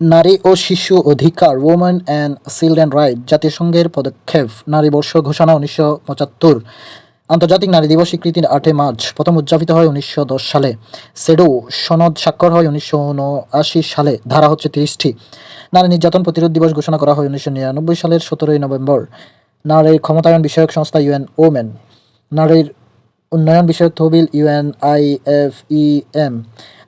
নারী ও শিশু অধিকার ওমেন অ্যান্ড চিলড্রেন রাইট জাতিসংঘের পদক্ষেপ, নারী বর্ষ ঘোষণা উনিশশো পঁচাত্তর, আন্তর্জাতিক নারী দিবস স্বীকৃতির আটই মার্চ, প্রথম উদযাপিত হয় উনিশশো দশ সালে। সেডো সনদ স্বাক্ষর হয় উনিশশো উনআশি সালে, ধারা হচ্ছে তিরিশটি। নারী নির্যাতন প্রতিরোধ দিবস ঘোষণা করা হয় উনিশশো নিরানব্বই সালের সতেরোই নভেম্বর। নারীর ক্ষমতায়ন বিষয়ক সংস্থা ইউএন ওমেন। নারীর উন্নয়ন বিষয়ক তহবিল ইউএনআইএফইএম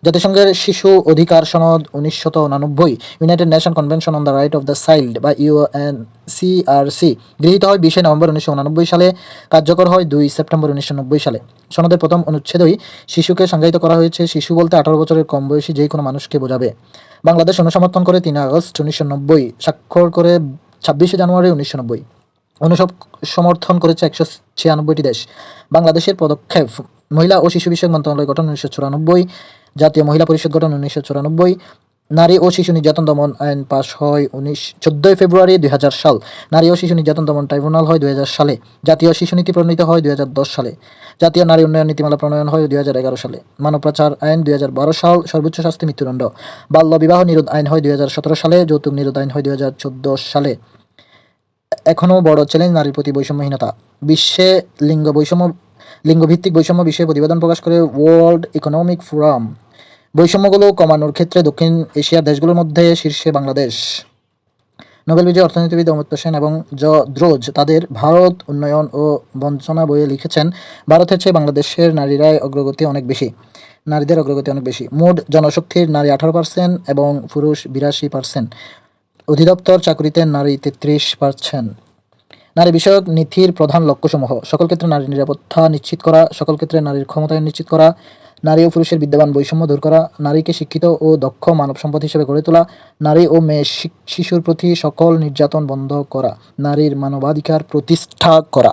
জাতিসংঘের শিশু অধিকার সনদ উনিশশত উনানব্বই, united nation convention on the right of the child বা ইউএন সিআরসি গৃহীত হয় বিশে নভেম্বর উনিশশো উনানব্বই সালে, কার্যকর হয় দুই সেপ্টেম্বর উনিশশো নব্বই সালে। সনদের প্রথম অনুচ্ছেদই শিশুকে সংজ্ঞায়িত করা হয়েছে, শিশু বলতে আঠারো বছরের কম বয়সী যে কোনো মানুষকে বোঝাবে। বাংলাদেশ অনুসমর্থন করে তিন আগস্ট উনিশশো নব্বই, স্বাক্ষর করে ছাব্বিশে জানুয়ারি উনিশশো নব্বই। অনুসব সমর্থন করেছে একশো ছিয়ানব্বইটি দেশ। বাংলাদেশের পদক্ষেপ, মহিলা ও শিশু বিষয়ক মন্ত্রণালয় গঠন উনিশশো চুরানব্বই, জাতীয় মহিলা পরিষদ গঠন উনিশশো চুরানব্বই, নারী ও শিশু নির্যাতন দমন আইন পাশ হয় উনিশ, চোদ্দোই ফেব্রুয়ারি দুই হাজার সাল, নারী ও শিশু নির্যাতন দমন ট্রাইব্যুনাল হয় দুই হাজার সালে, জাতীয় শিশু নীতি প্রণীত হয় দুই হাজার দশ সালে, জাতীয় নারী উন্নয়ন নীতিমালা প্রণয়ন হয় দুই হাজার এগারো সালে মানব পাচার আইন দুই হাজার বারো সাল, সর্বোচ্চ শাস্তি মৃত্যুদণ্ড, বাল্য বিবাহ নিরোধ আইন হয় দুই হাজার সতেরো সালে, যৌতুক নিরোধ আইন হয় দুই হাজার চোদ্দ সালে। এখনও বড় চ্যালেঞ্জ নারীর প্রতি বৈষম্যহীনতা। বিশ্বে লিঙ্গ বৈষম্য, লিঙ্গভিত্তিক বৈষম্য বিষয়ে প্রতিবেদন প্রকাশ করে ওয়ার্ল্ড ইকোনমিক ফোরাম বৈষম্যগুলো কমানোর ক্ষেত্রে দক্ষিণ এশিয়ার দেশগুলোর মধ্যে শীর্ষে বাংলাদেশ। নোবেল বিজয়ী অর্থনীতিবিদ অমর্ত্য সেন এবং জ দ্রোজ তাদের ভারত উন্নয়ন ও বঞ্চনা বইয়ে লিখেছেন, ভারতের চেয়ে বাংলাদেশের নারীরাই অগ্রগতি অনেক বেশি। নারীদের অগ্রগতি অনেক বেশি। মোট জনশক্তির নারী আঠারো পার্সেন্ট এবং পুরুষ বিরাশি পার্সেন্ট অধিদপ্তর চাকরিতে নারী তেত্রিশ পার্সেন্ট নারী বিষয়ক নীতির প্রধান লক্ষ্যসমূহ, সকল ক্ষেত্রে নারী নিরাপত্তা নিশ্চিত করা, সকল ক্ষেত্রে নারীর ক্ষমতায়ন নিশ্চিত করা, নারী ও পুরুষের বিদ্যমান বৈষম্য দূর করা, নারীকে শিক্ষিত ও দক্ষ মানব সম্পদ হিসেবে গড়ে তোলা, নারী ও মেয়ে শিশুর প্রতি সকল নির্যাতন বন্ধ করা, নারীর মানবাধিকার প্রতিষ্ঠা করা।